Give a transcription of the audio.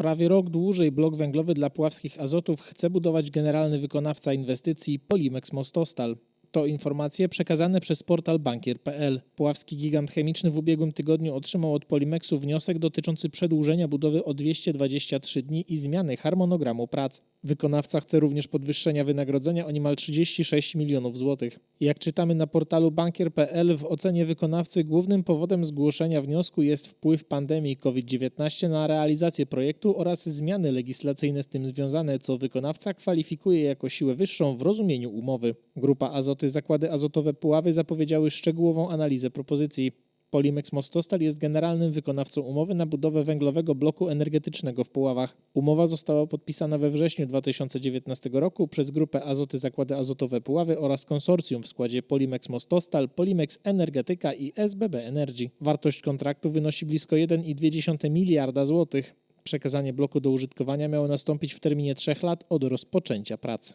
Prawie rok dłużej blok węglowy dla puławskich azotów chce budować generalny wykonawca inwestycji Polimex Mostostal. To informacje przekazane przez portal bankier.pl. Puławski gigant chemiczny w ubiegłym tygodniu otrzymał od Polimexu wniosek dotyczący przedłużenia budowy o 223 dni i zmiany harmonogramu prac. Wykonawca chce również podwyższenia wynagrodzenia o niemal 36 milionów złotych. Jak czytamy na portalu bankier.pl, w ocenie wykonawcy głównym powodem zgłoszenia wniosku jest wpływ pandemii COVID-19 na realizację projektu oraz zmiany legislacyjne z tym związane, co wykonawca kwalifikuje jako siłę wyższą w rozumieniu umowy. Grupa Azoty Zakłady Azotowe Puławy zapowiedziały szczegółową analizę propozycji. Polimex Mostostal jest generalnym wykonawcą umowy na budowę węglowego bloku energetycznego w Puławach. Umowa została podpisana we wrześniu 2019 roku przez grupę Azoty Zakłady Azotowe Puławy oraz konsorcjum w składzie Polimex Mostostal, Polimex Energetyka i SBB Energy. Wartość kontraktu wynosi blisko 1,2 miliarda złotych. Przekazanie bloku do użytkowania miało nastąpić w terminie trzech lat od rozpoczęcia pracy.